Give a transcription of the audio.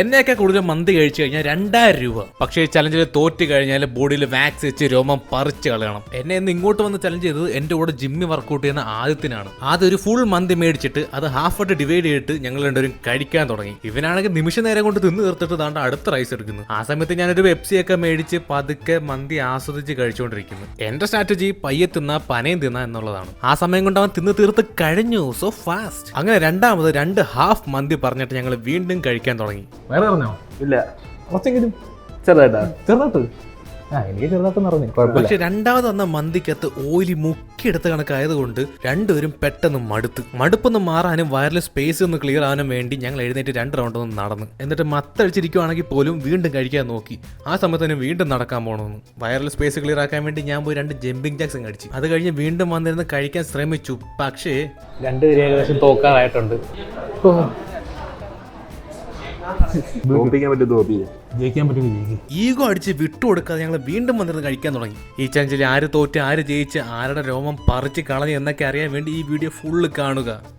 എന്നെയൊക്കെ കൂടുതൽ മന്തി കഴിച്ചു കഴിഞ്ഞാൽ രണ്ടായിരം രൂപ. പക്ഷേ ഈ ചലഞ്ചിൽ തോറ്റ് കഴിഞ്ഞാൽ ബോഡിയിൽ വാക്സ് വെച്ച് രോമം പറിച്ച് കളയണം. എന്നെ ഇന്ന് ഇങ്ങോട്ട് വന്ന് ചലഞ്ച് ചെയ്തത് എന്റെ കൂടെ ജിമ്മി വർക്കൗട്ട് ചെയ്യുന്ന ആദ്യത്തിനാണ് ആദ്യം ഒരു ഫുൾ മന്തി മേടിച്ചിട്ട് അത് ഹാഫ് ആയിട്ട് ഡിവൈഡ് ചെയ്തിട്ട് ഞങ്ങൾ രണ്ടുപേരും കഴിക്കാൻ തുടങ്ങി. ഇവനാണെങ്കിൽ നിമിഷ നേരം കൊണ്ട് തിന്ന് തീർത്തിട്ട് താണ്ട് അടുത്ത റൈസ് എടുക്കുന്നു. ആ സമയത്ത് ഞാനൊരു പെപ്സി ഒക്കെ മേടിച്ച് പതുക്കെ മന്തി ആസ്വദിച്ച് കഴിച്ചുകൊണ്ടിരിക്കുന്നു. എന്റെ സ്ട്രാറ്റജി പയ്യെ തിന്ന പനയും തിന്ന എന്നുള്ളതാണ്. ആ സമയം കൊണ്ട് അവൻ തിന്ന് തീർത്ത് കഴിഞ്ഞു സോ ഫാസ്റ്റ് അങ്ങനെ രണ്ടാമത് രണ്ട് ഹാഫ് മന്തി പറഞ്ഞിട്ട് ഞങ്ങൾ വീണ്ടും കഴിക്കാൻ തുടങ്ങി. വേറെ പറഞ്ഞോ? ഇല്ല. കുറച്ചെങ്കിലും. ചെറുതായിട്ടാ. ചെറുതായിട്ട്. ആ എനിക്ക് ചെറുതായിട്ട് നിറഞ്ഞു കുഴപ്പമില്ല. പക്ഷെ രണ്ടാമത് വന്ന മന്തിക്കകത്ത് ഓയിലി മുക്കിയെടുത്ത കണക്കായതുകൊണ്ട് രണ്ടുപേരും പെട്ടെന്ന് മടുത്ത്. മടുപ്പൊന്ന് മാറാനും വയറിലെ സ്പേസ് ഒന്ന് ക്ലിയർ ആവാനും വേണ്ടി ഞങ്ങൾ എഴുന്നേറ്റ് രണ്ട് റൗണ്ട് ഒന്ന് നടന്നു. എന്നിട്ട് മത്തടിച്ചിരിക്കുവാണെങ്കിൽ പോലും വീണ്ടും കഴിക്കാൻ നോക്കി. ആ സമയത്ത് തന്നെ വീണ്ടും നടക്കാൻ പോകണമെന്ന് വയർലെസ് സ്പേസ് ക്ലിയർ ആക്കാൻ വേണ്ടി ഞാൻ പോയി രണ്ട് ജമ്പിങ് ജാക്സും കഴിച്ചു അത് കഴിഞ്ഞ് വീണ്ടും വന്നിരുന്ന് കഴിക്കാൻ ശ്രമിച്ചു. പക്ഷേ രണ്ടുപേരും ഏകദേശം തോക്കാറായിട്ടുണ്ട്. ഈഗോ അടിച്ച് വിട്ടുകൊടുക്കാതെ ഞങ്ങൾ വീണ്ടും വന്നിരുന്ന് കഴിക്കാൻ തുടങ്ങി. ഈ ചലഞ്ചിൽ ആര് തോറ്റ് ആര് ജയിച്ച് ആരുടെ രോമം പറിച്ച് കളഞ്ഞു എന്നൊക്കെ അറിയാൻ വേണ്ടി ഈ വീഡിയോ ഫുള്ള് കാണുക.